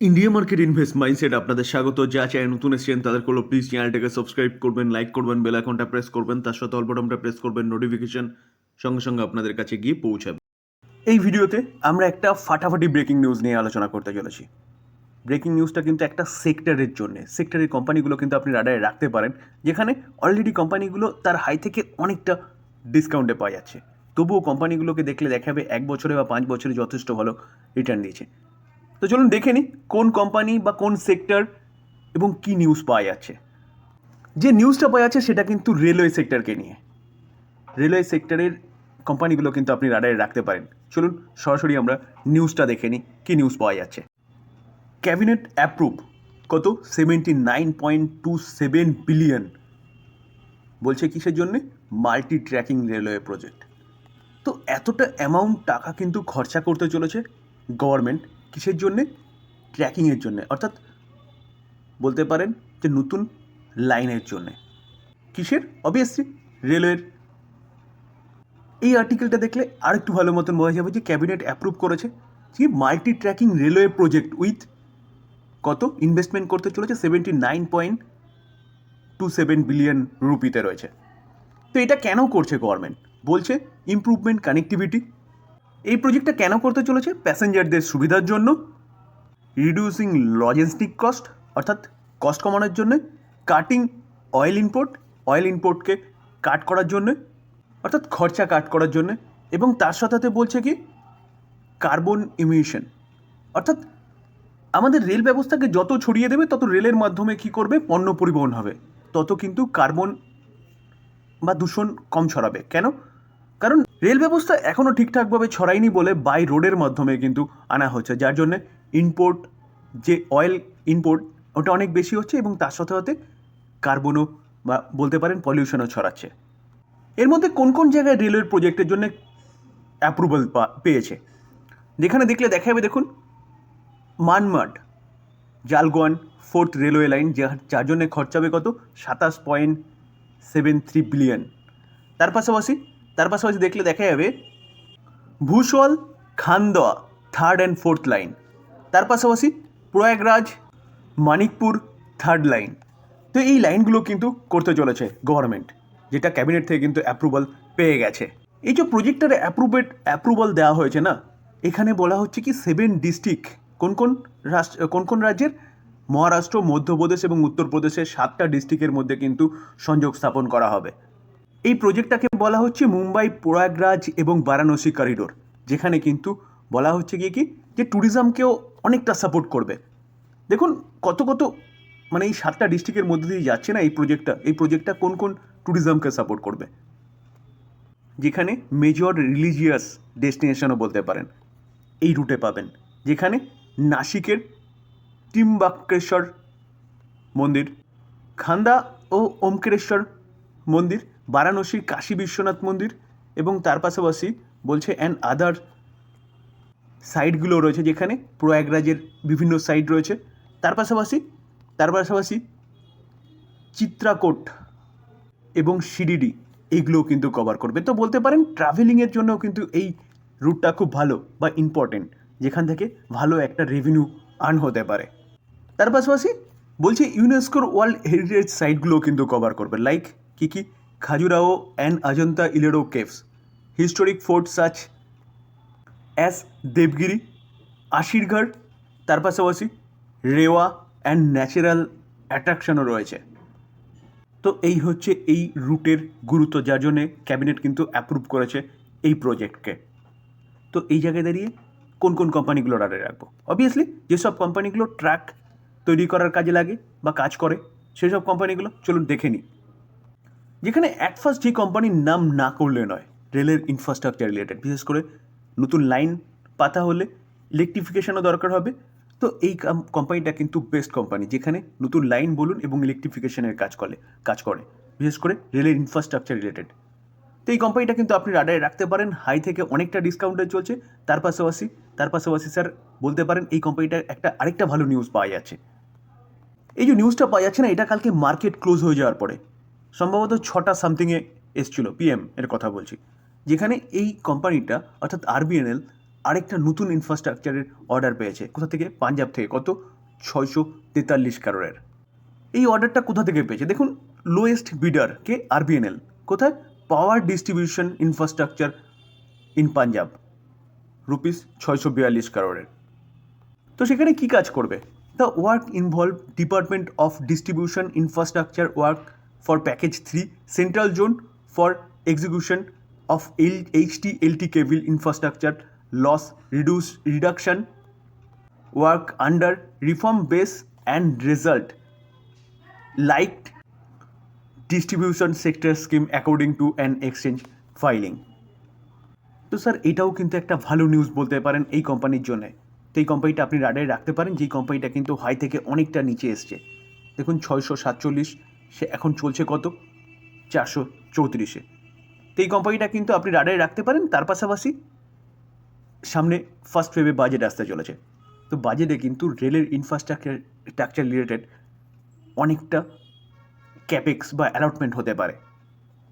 India market invest mindset আপনাদের স্বাগত। যা চায় নতুন এসেছেন তাদের করল প্লিজ চ্যানেলটাকে সাবস্ক্রাইব করবেন লাইক করবেন বেল আইকনটা প্রেস করবেন, তার সাথে অল প্রেস করবেন নোটিফিকেশন সঙ্গে সঙ্গে আপনাদের কাছে গিয়ে পৌঁছাবে। এই ভিডিওতে আমরা একটা ফাটাফাটি ব্রেকিং নিউজ নিয়ে আলোচনা করতে চলেছি। ব্রেকিং নিউজটা কিন্তু একটা সেক্টরের জন্য। সেক্টরের কোম্পানিগুলো কিন্তু আপনি রাডারে রাখতে পারেন, যেখানে অলরেডি কোম্পানিগুলো তার হাই থেকে অনেকটা ডিসকাউন্টে পাওয়া যাচ্ছে। তবুও কোম্পানিগুলোকে দেখলে দেখাবে এক বছরে বা পাঁচ বছরে যথেষ্ট ভালো রিটার্ন দিয়েছে। তো চলুন দেখে নিই কোন কোম্পানি বা কোন সেক্টর এবং কি নিউজ পাওয়া যাচ্ছে। যে নিউজটা পাওয়া যাচ্ছে সেটা কিন্তু রেলওয়ে সেক্টরকে নিয়ে। রেলওয়ে সেক্টরের কোম্পানিগুলো কিন্তু আপনি রাডারে রাখতে পারেন। চলুন সরাসরি আমরা নিউজটা দেখে নিই, কী নিউজ পাওয়া যাচ্ছে। ক্যাবিনেট অ্যাপ্রুভ কত? Seventy nine point two seven billion বলছে কিসের জন্যে? মাল্টি ট্র্যাকিং রেলওয়ে প্রজেক্ট তো এতটা অ্যামাউন্ট টাকা কিন্তু খরচা করতে চলেছে গভর্নমেন্ট কিসের জন্যে? ট্র্যাকিংয়ের জন্যে। অর্থাৎ বলতে পারেন যে নতুন লাইনের জন্যে। কিসের? অবভিয়াসলি রেলওয়ের এই আর্টিকেলটা দেখলে আর একটু ভালো মতন বোঝা যাবে যে ক্যাবিনেট অ্যাপ্রুভ করেছে যে multi tracking railway project with কত? ইনভেস্টমেন্ট করতে চলেছে seventy nine point two seven billion রুপিতে রয়েছে। তো এটা কেন করছে গভর্নমেন্ট বলছে ইমপ্রুভমেন্ট কানেক্টিভিটি এই প্রজেক্টটা কেন করতে চলেছে? প্যাসেঞ্জারদের সুবিধার জন্য রিডিউসিং লজিস্টিক কস্ট অর্থাৎ কস্ট কমানোর জন্য কাটিং অয়েল ইম্পোর্ট অয়েল ইম্পোর্টকে কাট করার জন্য, অর্থাৎ খরচা কাট করার জন্য, এবং তার সাথে বলছে কি কার্বন ইমিশন অর্থাৎ আমাদের রেল ব্যবস্থাকে যত ছড়িয়ে দেবে, তত রেলের মাধ্যমে কি করবে? পণ্য পরিবহন হবে। তত কিন্তু কার্বন বা দূষণ কম ছড়াবে। কেন? কারণ রেল ব্যবস্থা এখনও ঠিকঠাকভাবে ছড়ায়নি বলে বাই রোডের মাধ্যমে কিন্তু আনা হচ্ছে, যার জন্য ইম্পোর্ট যে অয়েল ইম্পোর্ট ওটা অনেক বেশি হচ্ছে এবং তার সাথে সাথে কার্বনও বা বলতে পারেন পলিউশনও ছড়াচ্ছে। এর মধ্যে কোন কোন জায়গায় রেলওয়ের প্রজেক্টের জন্য অ্যাপ্রুভাল পেয়েছে? যেখানে দেখলে দেখা যাবে দেখুন, Manmad, Jalgaon fourth railway line যার জন্য খরচা হবে কত? সাতাশ পয়েন্ট সেভেন থ্রি বিলিয়ন তার পাশাপাশি তার পাশাপাশি দেখলে দেখা যাবে Bhusawal, Khandwa third and fourth line তার পাশাপাশি প্রয়াগরাজ, মানিকপুর থার্ড লাইন তো এই লাইনগুলো কিন্তু করতে চলেছে গভর্নমেন্ট যেটা ক্যাবিনেট থেকে কিন্তু অ্যাপ্রুভাল পেয়ে গেছে। এই যে প্রজেক্টের অ্যাপ্রুভেড অ্যাপ্রুভাল দেওয়া হয়েছে না, এখানে বলা হচ্ছে কি সেভেন ডিস্ট্রিক্ট কোন কোন রাষ্ট্র কোন কোন রাজ্যের? মহারাষ্ট্র, মধ্যপ্রদেশ এবং উত্তরপ্রদেশের সাতটা ডিস্ট্রিক্টের মধ্যে কিন্তু সংযোগ স্থাপন করা হবে। এই প্রজেক্টটাকে বলা হচ্ছে মুম্বাই প্রয়াগরাজ এবং বারাণসী করিডোর, যেখানে কিন্তু বলা হচ্ছে গিয়ে কি, যে ট্যুরিজমকেও অনেকটা সাপোর্ট করবে। দেখুন, কত কত মানে এই সাতটা ডিস্ট্রিক্টের মধ্যে দিয়ে যাচ্ছে না এই প্রজেক্টটা এই প্রজেক্টটা কোন কোন ট্যুরিজমকে সাপোর্ট করবে? যেখানে মেজর রিলিজিয়াস ডেস্টিনেশনও বলতে পারেন, এই রুটে পাবেন, যেখানে নাসিকের টিম্বাক্রেশ্বর মন্দির, খান্দা ও ওমকেশ্বর মন্দির বারাণসীর কাশী বিশ্বনাথ মন্দির এবং তার পাশাপাশি বলছে অ্যান্ড আদার সাইটগুলো রয়েছে যেখানে প্রয়াগরাজের বিভিন্ন সাইট রয়েছে। তার পাশাপাশি তার পাশাপাশি চিত্রাকোট এবং শিডিডি এইগুলোও কিন্তু কভার করবে। তো বলতে পারেন ট্রাভেলিংয়ের জন্যও কিন্তু এই রুটটা খুব ভালো বা ইম্পর্টেন্ট যেখান থেকে ভালো একটা রেভিনিউ আর্ন হতে পারে। তার পাশাপাশি বলছে ইউনেস্কোর ওয়ার্ল্ড হেরিটেজ সাইটগুলোও কিন্তু কভার করবে। লাইক কী কী? Khajuraho and Ajanta Ellora caves historic fort such as Devagiri Asirgarh তার পাশাপাশি রেওয়া অ্যান্ড ন্যাচারাল অ্যাট্রাকশনও রয়েছে। তো এই হচ্ছে এই রুটের গুরুত্ব, যার জন্যে ক্যাবিনেট কিন্তু অ্যাপ্রুভ করেছে এই প্রজেক্টকে তো এই জায়গায় দাঁড়িয়ে কোন কোন কোম্পানিগুলো রাডারে রাখব? অবভিয়াসলি যেসব কোম্পানিগুলো ট্র্যাক তৈরি করার কাজে লাগে বা কাজ করে, সেসব কোম্পানিগুলো চলুন দেখে নিই। যেখানে অ্যাট ফার্স্ট যে কোম্পানির নাম না করলে নয় রেলের ইনফ্রাস্ট্রাকচার রিলেটেড বিশেষ করে নতুন লাইন পাতা হলে ইলেকট্রিফিকেশনও দরকার হবে। তো এই কোম্পানিটা কিন্তু বেস্ট কোম্পানি যেখানে নতুন লাইন বলুন এবং ইলেকট্রিফিকেশনের কাজ করে কাজ করে, বিশেষ করে রেলের ইনফ্রাস্ট্রাকচার রিলেটেড তো এই কোম্পানিটা কিন্তু আপনি রাডারে রাখতে পারেন হাই থেকে অনেকটা ডিসকাউন্টে চলছে। তার পাশাপাশি তার পাশাপাশি স্যার বলতে পারেন এই কোম্পানিটার একটা, আরেকটা ভালো নিউজ পাওয়া যাচ্ছে। এই যে নিউজটা পাওয়া যাচ্ছে না, এটা কালকে মার্কেট ক্লোজ হয়ে যাওয়ার পরে। সম্ভবত ছটা সামথিংয়ে এসছিল পিএম এর কথা বলছি। যেখানে এই কোম্পানিটা অর্থাৎ আরবিএনএল আরেকটা নতুন ইনফ্রাস্ট্রাকচারের অর্ডার পেয়েছে। কোথা থেকে? পাঞ্জাব থেকে। কত? ছয়শো তেতাল্লিশ কারোরের এই অর্ডারটা কোথা থেকে পেয়েছে? দেখুন লোয়েস্ট বিডার কে আরবিএনএল কোথায়? Power distribution infrastructure in Punjab. Rupees ছয়শো বিয়াল্লিশ কারোরের তো সেখানে কি কাজ করবে? The work involve department of distribution infrastructure work for package three central zone for execution of L H T L T cable infrastructure loss reduce reduction work under reform base and result like distribution sector scheme according to an exchange filing তো sir, এটাও কিন্তু একটা ভালো news বলতে পারেন এই কোম্পানির জন্য। তো এই কোম্পানিটা আপনি রাডারে রাখতে পারেন, যেই কোম্পানিটা কিন্তু হাই থেকে অনেকটা নিচে এসছে। দেখুন, ছয়শো সাতচল্লিশ সে এখন চলছে কত? চারশো চৌত্রিশে। তো এই কোম্পানিটা কিন্তু আপনি রাডারে রাখতে পারেন, তার পাশাপাশি সামনে ফার্স্ট ওয়েভে বাজেট আসতে চলেছে। তো বাজেটে কিন্তু রেলের ইনফ্রাস্ট্রাকচার স্ট্রাকচার রিলেটেড অনেকটা ক্যাপেক্স বা অ্যালটমেন্ট হতে পারে।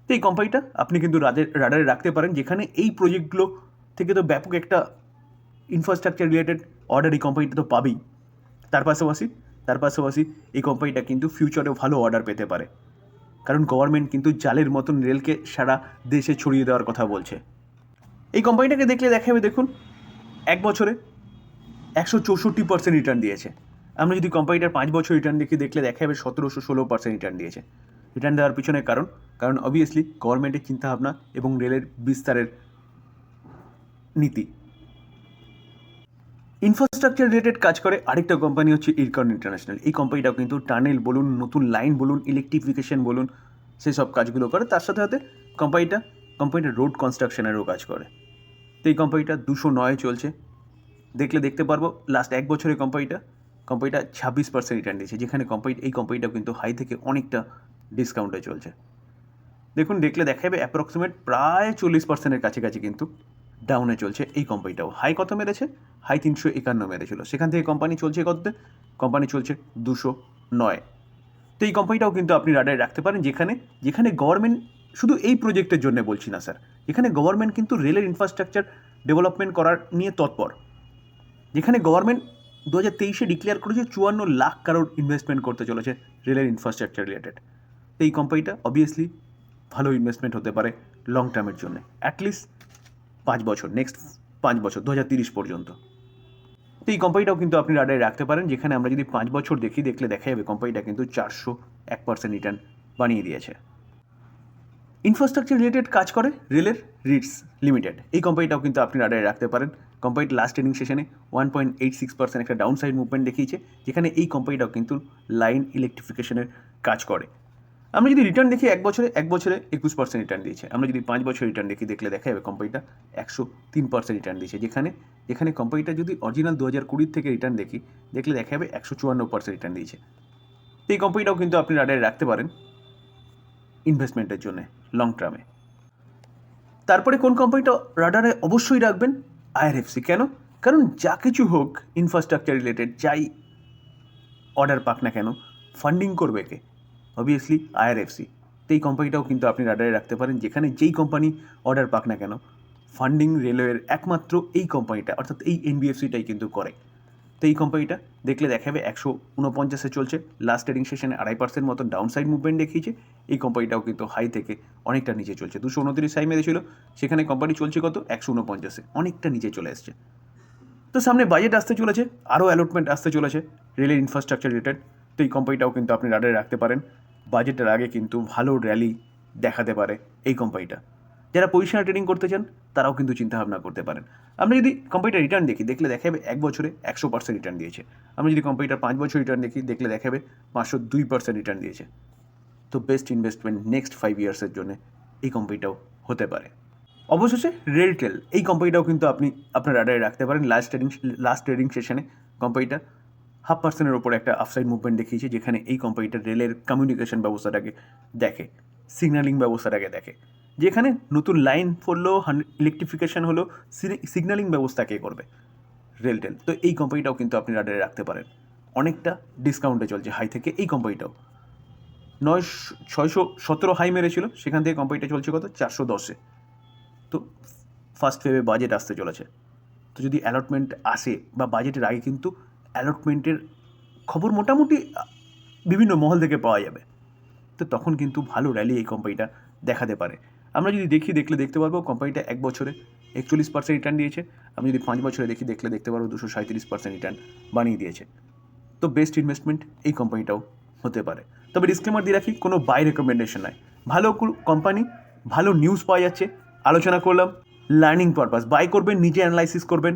তো এই কোম্পানিটা আপনি কিন্তু রাডারে রাডারে রাখতে পারেন, যেখানে এই প্রজেক্টগুলো থেকে তো ব্যাপক একটা ইনফ্রাস্ট্রাকচার রিলেটেড অর্ডার এই কোম্পানিটা তো পাবেই। তার পাশাপাশি তার পাশাপাশি এই কোম্পানিটা কিন্তু ফিউচারেও ভালো অর্ডার পেতে পারে। কারণ গভর্নমেন্ট কিন্তু জালের মতন রেলকে সারা দেশে ছড়িয়ে দেওয়ার কথা বলছে। এই কোম্পানিটাকে দেখলে দেখা যাবে দেখুন, এক বছরে একশো চৌষট্টি পার্সেন্ট রিটার্ন দিয়েছে। আমরা যদি কোম্পানিটার পাঁচ বছর রিটার্ন দেখি, দেখলে দেখা যাবে সতেরোশো ষোলো পার্সেন্ট রিটার্ন দিয়েছে। রিটার্ন দেওয়ার পিছনে কারণ কারণ অবভিয়াসলি গভর্নমেন্টের চিন্তাভাবনা এবং রেলের বিস্তারের নীতি। ইনফ্রাস্ট্রাকচার রিলেটেড কাজ করে আরেকটা কোম্পানি হচ্ছে ইরকন ইন্টারন্যাশনাল এই কোম্পানিটাও কিন্তু টানেল বলুন, নতুন লাইন বলুন ইলেকট্রিফিকেশন বলুন সেসব কাজগুলো করে। তার সাথে সাথে কোম্পানিটা কোম্পানিটা রোড কনস্ট্রাকশনেরও কাজ করে। তো এই কোম্পানিটা দুশো নয় চলছে। দেখলে দেখতে পারব লাস্ট এক বছরে কোম্পানিটা কোম্পানিটা ছাব্বিশ পার্সেন্ট রিটার্ন দিয়েছে, যেখানে কোম্পানি এই কোম্পানিটাও কিন্তু হাই থেকে অনেকটা ডিসকাউন্টে চলছে। দেখুন, দেখলে দেখা যাবে অ্যাপ্রক্সিমেট প্রায় চল্লিশ পার্সেন্টের কাছাকাছি কিন্তু ডাউনে চলছে এই কোম্পানিটাও হাই কত মেরেছে? হাই তিনশো একান্ন মেরেছিল। সেখান থেকে কোম্পানি চলছে কততে কোম্পানি চলছে দুশো নয়। তো এই কোম্পানিটাও কিন্তু আপনি রাডারে রাখতে পারেন যেখানে যেখানে গভর্নমেন্ট শুধু এই প্রজেক্টের জন্য বলছি না স্যার যেখানে গভর্নমেন্ট কিন্তু রেলের ইনফ্রাস্ট্রাকচার ডেভেলপমেন্ট করার নিয়ে তৎপর। যেখানে গভর্নমেন্ট দু হাজার তেইশে ডিক্লেয়ার করেছে চুয়ান্ন লাখ কারোর ইনভেস্টমেন্ট করতে চলেছে রেলের ইনফ্রাস্ট্রাকচার রিলেটেড তো এই কোম্পানিটা অবভিয়াসলি ভালো ইনভেস্টমেন্ট হতে পারে লং টার্মের জন্য। অ্যাটলিস্ট পাঁচ বছর নেক্সট পাঁচ বছর দু হাজার তিরিশ পর্যন্ত। তো এই কোম্পানিটাও কিন্তু আপনি রাডারে রাখতে পারেন, যেখানে আমরা যদি পাঁচ বছর দেখি, দেখলে দেখা যাবে কোম্পানিটা কিন্তু চারশো এক পার্সেন্ট রিটার্ন বানিয়ে দিয়েছে। ইনফ্রাস্ট্রাকচার রিলেটেড কাজ করে রেলের রিটস লিমিটেড এই কোম্পানিটাও কিন্তু আপনি রাডারে রাখতে পারেন। কোম্পানির লাস্ট ট্রেনিং সেশনে one point eight six percent একটা ডাউন সাইড মুভমেন্ট দেখিয়েছে, যেখানে এই কোম্পানিটাও কিন্তু লাইন ইলেকট্রিফিকেশনের কাজ করে। আমরা যদি রিটার্ন দেখি এক বছরে এক বছরে একুশ পার্সেন্ট রিটার্ন দিয়েছে। আমরা যদি পাঁচ বছর রিটার্ন দেখি, দেখলে দেখা যাবে কোম্পানিটা একশো তিন পার্সেন্ট রিটার্ন দিয়েছে। যেখানে এখানে কোম্পানিটা যদি অরিজিনাল দু হাজার কুড়ির থেকে রিটার্ন দেখি, দেখলে দেখা যাবে একশো চুয়ান্ন পার্সেন্ট রিটার্ন দিয়েছে। এই কোম্পানিটাও কিন্তু আপনি রাডারে রাখতে পারেন ইনভেস্টমেন্টের জন্য লং টার্মে তারপরে কোন কোম্পানিটা রাডারে অবশ্যই রাখবেন আইআরএফসি কেন? কারণ যা কিছু হোক ইনফ্রাস্ট্রাকচার রিলেটেড যাই অর্ডার পাক না কেন ফান্ডিং করবে কে? অবভিয়াসলি আইআরএফসি তো এই কোম্পানিটাও কিন্তু আপনি রাডারে রাখতে পারেন, যেখানে যেই কোম্পানি অর্ডার পাক না কেন ফান্ডিং রেলওয়ের একমাত্র এই কোম্পানিটা অর্থাৎ এই এনবিএফসিটাই কিন্তু করে। তো এই কোম্পানিটা দেখলে দেখাবে একশো উনপঞ্চাশে চলছে লাস্ট ট্রেডিং সেশনে আড়াই পার্সেন্ট মতো ডাউন সাইড মুভমেন্ট দেখিয়েছে, এই কোম্পানিটাও কিন্তু হাই থেকে অনেকটা নিচে চলছে। দুশো উনত্রিশ হাই মেরেছিল সেখানে কোম্পানি চলছে কত? একশো উনপঞ্চাশে, অনেকটা নিচে চলে এসছে। তো সামনে বাজেট আসতে চলেছে, আরও অ্যালটমেন্ট আসতে চলেছে রেলের ইনফ্রাস্ট্রাকচার রিলেটেড তো এই কোম্পানিটাও কিন্তু আপনি রাডারে রাখতে পারেন। বাজেটের আগে কিন্তু ভালো র্যালি দেখাতে পারে এই কোম্পানিটা যারা পজিশনাল ট্রেডিং করতে চান, তারাও কিন্তু চিন্তাভাবনা করতে পারেন। আমরা যদি কোম্পানিটার রিটার্ন দেখি, দেখলে দেখাবে এক বছরে একশো পার্সেন্ট রিটার্ন দিয়েছে। আমরা যদি কোম্পানিটার পাঁচ বছর রিটার্ন দেখি, দেখলে দেখাবে পাঁচশো দুই পার্সেন্ট রিটার্ন দিয়েছে। তো বেস্ট ইনভেস্টমেন্ট নেক্সট ফাইভ ইয়ার্সের জন্য এই কোম্পানিটাও হতে পারে। অবশেষে রেলটেল এই কোম্পানিটাও কিন্তু আপনি আপনার রাডারে রাখতে পারেন। লাস্ট ট্রেডিং লাস্ট ট্রেডিং সেশনে কোম্পানিটা হাফ পার্সেন্টের ওপরে একটা আফসাইড মুভমেন্ট দেখিয়েছে, যেখানে এই কোম্পানিটা রেলের কমিউনিকেশন ব্যবস্থাটাকে দেখে সিগন্যালিং ব্যবস্থাটাকে দেখে। যেখানে নতুন লাইন পড়ল ইলেকট্রিফিকেশন হলো সিগন্যালিং ব্যবস্থা কে করবে রেলটেল তো এই কোম্পানিটাও কিন্তু আপনি রাডারে রাখতে পারেন। অনেকটা ডিসকাউন্টে চলছে হাই থেকে। এই কোম্পানিটাও নয় ছয়শো সতেরো হাই মেরেছিল। সেখান থেকে কোম্পানিটা চলছে কত? চারশো দশে। তো ফার্স্ট ফেবে বাজেট আসতে চলেছে। তো যদি অ্যালটমেন্ট আসে বা বাজেটের আগে কিন্তু অ্যালটমেন্টের খবর মোটামুটি, বিভিন্ন মহল থেকে পাওয়া যাবে। তো তখন কিন্তু ভালো র্যালি এই কোম্পানিটা দেখাতে পারে। আমরা যদি দেখি, দেখলে দেখতে পারব কোম্পানিটা এক বছরে একচল্লিশ পার্সেন্ট রিটার্ন দিয়েছে। আমি যদি পাঁচ বছরে দেখি, দেখলে দেখতে পারব দুশো সাঁত্রিশ পার্সেন্ট রিটার্ন বানিয়ে দিয়েছে। তো বেস্ট ইনভেস্টমেন্ট এই কোম্পানিটাও হতে পারে। তবে ডিসক্লেমার দিয়ে রাখি, কোনো বাই রেকমেন্ডেশন নয় ভালো কোম্পানি ভালো নিউজ পাওয়া যাচ্ছে। আলোচনা করলাম লার্নিং পারপাস বাই করবেন, নিজে অ্যানালাইসিস করবেন।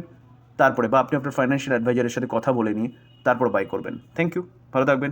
তারপরে বা আপনি আপনার ফাইন্যান্সিয়াল অ্যাডভাইজারের সাথে কথা বলে নিয়ে তারপর বাই করবেন। থ্যাংক ইউ ভালো থাকবেন।